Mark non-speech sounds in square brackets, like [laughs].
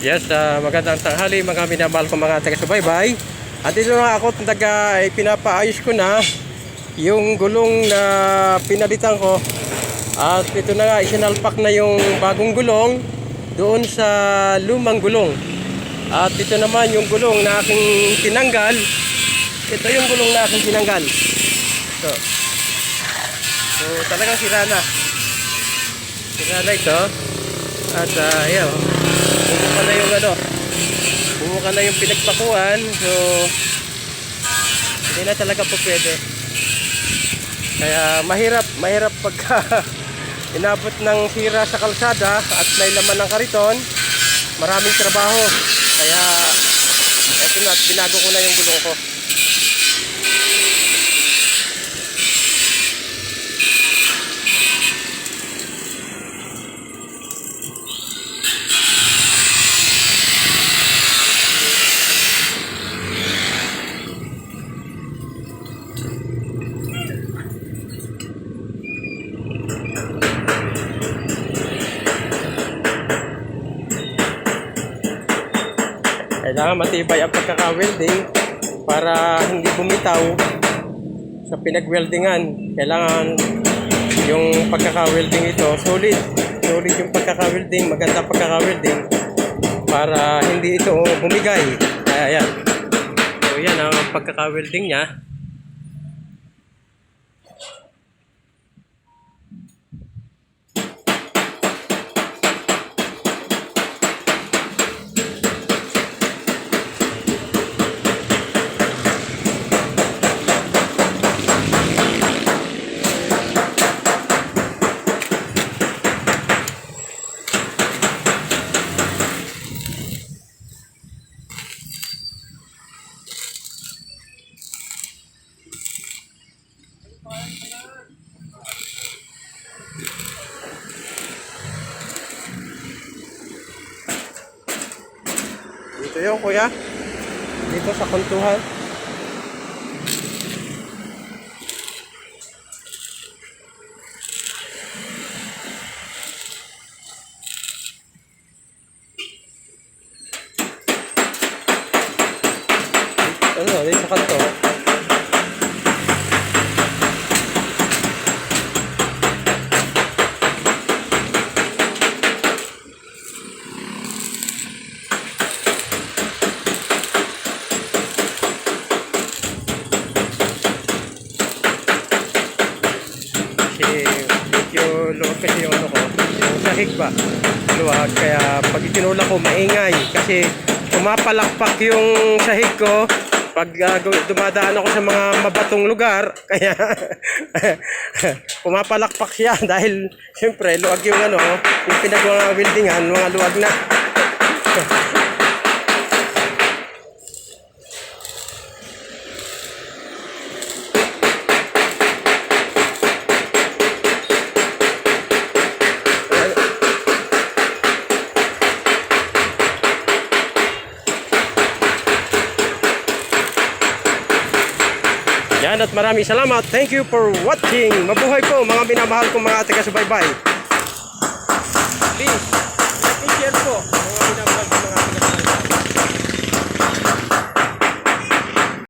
Yes, ah, magandang tanghali mga minamahal ko mga taga-subaybay. At dito na ako, taga, ay pinapaayos ko na yung gulong na pinalitan ko. At ito na nga, isinalpak na yung bagong gulong doon sa lumang gulong. At ito naman yung gulong na aking tinanggal. Ito yung gulong na aking tinanggal. Ito. So, talagang sira na. Na ito. At uh, ayan, bumuka na yung ano, bumuka na yung pinagpakuan. So, hindi na talaga po pwede. Kaya mahirap, mahirap pagka [laughs] inabot ng sira sa kalsada at may laman ng kariton, maraming trabaho. Kaya, eto na, binago ko na yung gulong ko. Kailangan matibay ang pagkaka-welding para hindi bumitaw sa pinag-weldingan. Kailangan yung pagkaka-welding ito solid. Solid yung pagkaka-welding, maganda pagkaka-welding para hindi ito bumigay. Kaya yan. So yan ang pagkaka-welding niya. Dito yung kuya. Dito sa kuntuhan. Ano, dito sa kanto. Kasi yung ano ko, yung sahig ba, luwag. Kaya pag itinulak ko, maingay. Kasi pumapalakpak yung sahig ko pag uh, dumadaan ako sa mga mabatong lugar. [laughs] Kaya [laughs] pumapalakpak siya [laughs] dahil siyempre luwag yung ano, yung pinagawa weldingan, mga luwag na. Yan at maraming salamat. Thank you for watching. Mabuhay po mga minamahal kong mga taga-subaybay. Please,